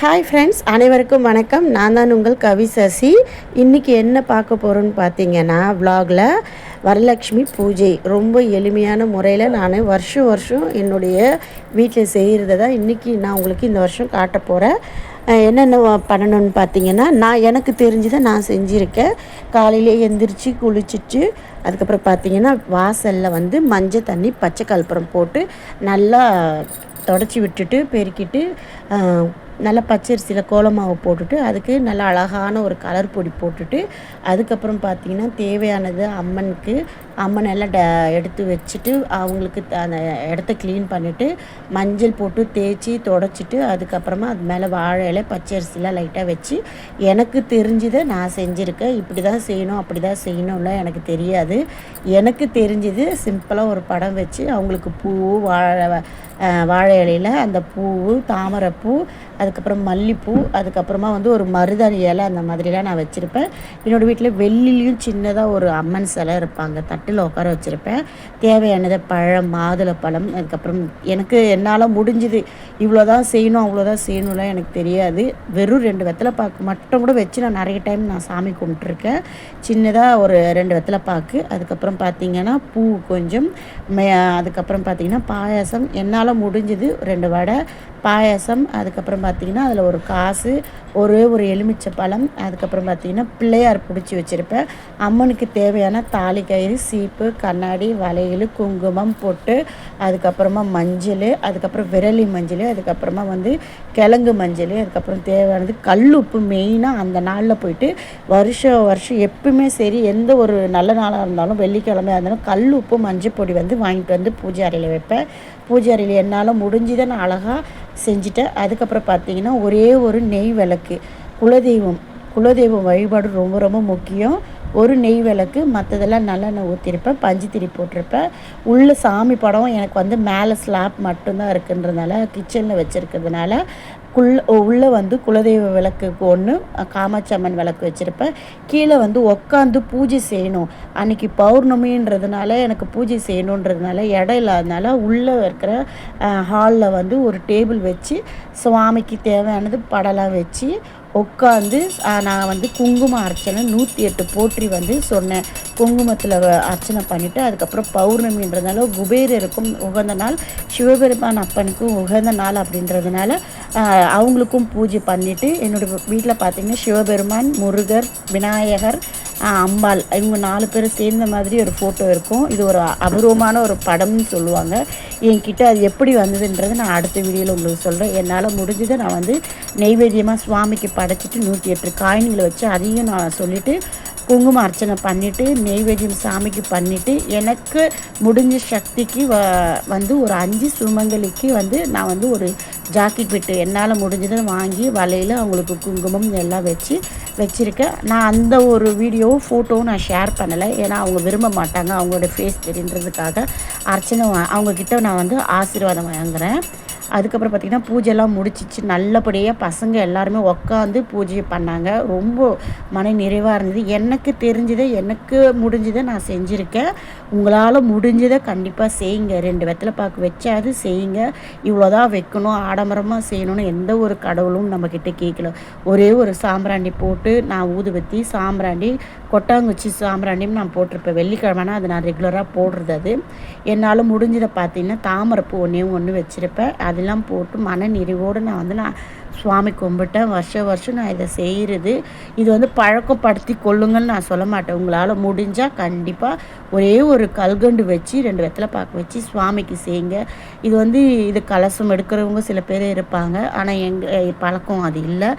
Hi friends அனைவருக்கும் வணக்கம். நான் தான் உங்கள் கவி சசி. இன்றைக்கி என்ன பார்க்க போகிறோன்னு பார்த்தீங்கன்னா vlogல வரலட்சுமி பூஜை. ரொம்ப எளிமையான முறையில் நான் வருஷம் வருஷம் என்னுடைய வீட்டில் செய்கிறத தான் இன்றைக்கி நான் உங்களுக்கு இந்த வருஷம் காட்ட போகிறேன் என்னென்ன பண்ணணும்னு பார்த்தீங்கன்னா நான் எனக்கு தெரிஞ்சதை நான் செஞ்சுருக்கேன். காலையிலே எந்திரிச்சு குளிச்சுட்டு அதுக்கப்புறம் பார்த்தீங்கன்னா வாசலில் வந்து மஞ்சள் தண்ணி பச்சை கற்பூரம் போட்டு நல்லா தொடச்சி விட்டுட்டு பெருக்கிட்டு நல்லா பச்சரிசியில் கோலமாவை போட்டுட்டு அதுக்கு நல்லா அழகான ஒரு கலர் பொடி போட்டுட்டு அதுக்கப்புறம் பார்த்தீங்கன்னா தேவையானது அம்மனுக்கு அம்மன் எல்லாம் ட எடுத்து வச்சுட்டு அவங்களுக்கு த- அந்த இடத்த க்ளீன் பண்ணிவிட்டு மஞ்சள் போட்டு தேய்ச்சி தொடச்சிட்டு அதுக்கப்புறமா அது மேலே வாழை இலை பச்சரிசிலாம் லைட்டாக வச்சு எனக்கு தெரிஞ்சதை நான் செஞ்சுருக்கேன். இப்படி தான் செய்யணும் அப்படி தான் செய்யணும்லாம் எனக்கு தெரியாது. எனக்கு தெரிஞ்சது சிம்பிளாக ஒரு படம் வச்சு அவங்களுக்கு பூ வாழை வாழை இலையில் அந்த பூவு தாமரைப்பூ அதுக்கப்புறம் மல்லிப்பூ அதுக்கப்புறமா வந்து ஒரு மருதாணி இலை அந்த மாதிரிலாம் நான் வச்சுருப்பேன். என்னோடய வீட்டில் வெள்ளிலையும் சின்னதாக ஒரு அம்மன் சிலை இருப்பாங்க. தட்டில் உட்கார வச்சுருப்பேன். தேவையானதை பழம் மாதுளப்பழம் அதுக்கப்புறம் எனக்கு என்னால் முடிஞ்சுது இவ்வளோ தான் செய்யணும் அவ்வளோதான் செய்யணும்லாம் எனக்கு தெரியாது. வெறும் ரெண்டு வெத்தலை பாக்கு மட்டும் கூட வச்சு நான் நிறைய டைம் நான் சாமி கும்பிட்ருக்கேன் சின்னதாக ஒரு ரெண்டு வெத்தலை பாக்கு. அதுக்கப்புறம் பார்த்திங்கன்னா பூ கொஞ்சம் மே அதுக்கப்புறம் பார்த்திங்கன்னா பாயாசம். என்னால் முடிஞ்சது ரெண்டு வடை. பாயாசம் அதுக்கப்புறம் பார்த்திங்கன்னா அதில் ஒரு காசு ஒரே ஒரு எலுமிச்சை பழம் அதுக்கப்புறம் பார்த்திங்கன்னா பிள்ளையார் பிடிச்சி வச்சுருப்பேன் அம்மனுக்கு தேவையான தாலி கயிறு சீப்பு கண்ணாடி வளையல் குங்குமம் பொட்டு அதுக்கப்புறமா மஞ்சள் அதுக்கப்புறம் விரலி மஞ்சள் அதுக்கப்புறமா வந்து கிழங்கு மஞ்சள் அதுக்கப்புறம் தேவையானது கல்லுப்பு மெயினாக அந்த நாளில் போயிட்டு வருஷம் வருஷம் எப்பவுமே சரி எந்த ஒரு நல்ல நாளாக இருந்தாலும் வெள்ளிக்கிழமையாக இருந்தாலும் கல்லுப்பு மஞ்சள் பொடி வந்து வாங்கிட்டு வந்து பூஜை அறையில் வைப்பேன் பூஜை அறையில் என்னால் முடிஞ்சுதான் நான் அழகாக செஞ்சுட்டேன். அதுக்கப்புறம் பார்த்தீங்கன்னா ஒரே ஒரு நெய் விளக்கு. குலதெய்வம் குலதெய்வம் வழிபாடு ரொம்ப ரொம்ப முக்கியம். ஒரு நெய் விளக்கு மற்றதெல்லாம் நல்லெண்ணெய் ஊற்றிருப்பேன் பஞ்சு திரி போட்டிருப்பேன். உள்ள சாமி படம் எனக்கு வந்து மேலே ஸ்லாப் மட்டும்தான் இருக்குன்றதுனால கிச்சனில் வச்சுருக்கிறதுனால குள் உள்ளே வந்து குலதெய்வ விளக்குக்கு ஒன்று காமாட்சி அம்மன் விளக்கு வச்சுருப்பேன். கீழே வந்து உட்காந்து பூஜை செய்யணும். அன்னைக்கு பௌர்ணமின்றதுனால எனக்கு பூஜை செய்யணுன்றதுனால இடம் இல்லாதனால உள்ளே இருக்கிற ஹாலில் வந்து ஒரு டேபிள் வச்சு சுவாமிக்கு தேவையானது படம்லாம் வச்சு உட்காந்து நான் வந்து குங்கும அர்ச்சனை நூற்றி எட்டு போற்றி வந்து சொன்னேன். குங்குமத்தில் அர்ச்சனை பண்ணிவிட்டு அதுக்கப்புறம் பௌர்ணமின்றதுனால குபேரருக்கும் உகந்த நாள் சிவபெருமான் அப்பனுக்கும் உகந்த நாள் அப்படின்றதுனால அவங்களுக்கும் பூஜை பண்ணிவிட்டு என்னோடய வீட்டில் பார்த்திங்கன்னா சிவபெருமான் முருகர் விநாயகர் அம்பாள் இவங்க நாலு பேர் சேர்ந்த மாதிரி ஒரு ஃபோட்டோ இருக்கும். இது ஒரு அபூர்வமான ஒரு படம்னு சொல்லுவாங்க. என்கிட்ட அது எப்படி வந்ததுன்றது நான் அடுத்த வீடியோவில் உங்களுக்கு சொல்கிறேன் என்னால் முடிஞ்சதை நான் வந்து நெய்வேத்தியமாக சுவாமிக்கு படைச்சிட்டு நூற்றி எட்டு காயின்களை வச்சு அதையும் நான் சொல்லிவிட்டு குங்கும அர்ச்சனை பண்ணிவிட்டு நெய்வேத்தியம் சாமிக்கு பண்ணிவிட்டு எனக்கு முடிஞ்ச சக்திக்கு வ வந்து ஒரு அஞ்சு சுமங்கலிக்கு வந்து நான் வந்து ஒரு ஜாக்கெட் பிட்டு என்னால் முடிஞ்சதை வாங்கி வலையில் அவங்களுக்கு குங்குமம் எல்லாம் வச்சு வச்சுருக்கேன். நான் அந்த ஒரு வீடியோவும் ஃபோட்டோவும் நான் ஷேர் பண்ணலை. ஏன்னா அவங்க விரும்ப மாட்டாங்க. அவங்களோட ஃபேஸ் தெரின்றதுக்காக அர்ச்சனை அவங்கக்கிட்ட நான் வந்து ஆசீர்வாதம் வாங்குகிறேன் அதுக்கப்புறம் பார்த்திங்கன்னா பூஜைலாம் முடிச்சிச்சு. நல்லபடியாக பசங்க எல்லாருமே உட்காந்து பூஜை பண்ணாங்க. ரொம்ப மன நிறைவாக இருந்தது. எனக்கு தெரிஞ்சதை எனக்கு முடிஞ்சதை நான் செஞ்சுருக்கேன். உங்களால் முடிஞ்சதை கண்டிப்பாக செய்யுங்க. ரெண்டு வெத்தலை பாக்கு வச்சாது செய்யுங்க. இவ்வளோதான் வைக்கணும். ஆடம்பரமாக செய்யணும்னு எந்த ஒரு கடவுளும் நம்மக்கிட்ட கேட்கல. ஒரே ஒரு சாம்பிராணி போட்டு நான் ஊதுபத்தி சாம்பிராணி கொட்டாங்குச்சி சாம்பிராணியும் நான் போட்டிருப்பேன். வெள்ளிக்கிழமைனா அது நான் ரெகுலராக போடுறது அது. என்னால் முடிஞ்சதை பார்த்தீங்கன்னா தாமரைப்பூ ஒன்றே ஒன்று வச்சுருப்பேன். அது அதெல்லாம் போட்டு மன நிறைவோடு நான் வந்து நான் சுவாமி கும்பிட்டேன். வருஷம் வருஷம் நான் இதை செய்கிறது இது வந்து பழக்கப்படுத்தி கொள்ளுங்கன்னு நான் சொல்ல மாட்டேன். உங்களால் முடிஞ்சால் கண்டிப்பாக ஒரே ஒரு கல்கண்டு வச்சு ரெண்டு வெத்தலை பாக்கு வச்சு சுவாமிக்கு செய்யுங்க. இது வந்து இது கலசம் எடுக்கிறவங்க சில பேர் இருப்பாங்க. ஆனால் எங்கள் பழக்கம் அது இல்லை.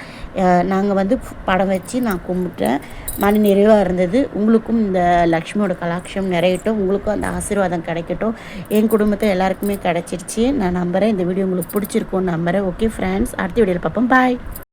நாங்கள் வந்து படம் வச்சு நான் கும்பிட்டேன். மன நிறைவாக இருந்தது. உங்களுக்கும் இந்த லக்ஷ்மியோட கலாட்சம் நிறையட்டும். உங்களுக்கும் அந்த ஆசீர்வாதம் கிடைக்கட்டும். என் குடும்பத்தை எல்லாருக்குமே கிடச்சிருச்சு. நான் நம்புகிறேன் இந்த வீடியோ உங்களுக்கு பிடிச்சிருக்கும்னு நம்புகிறேன் ஓகே ஃப்ரெண்ட்ஸ் அடுத்த வீடியோவில் 拜拜。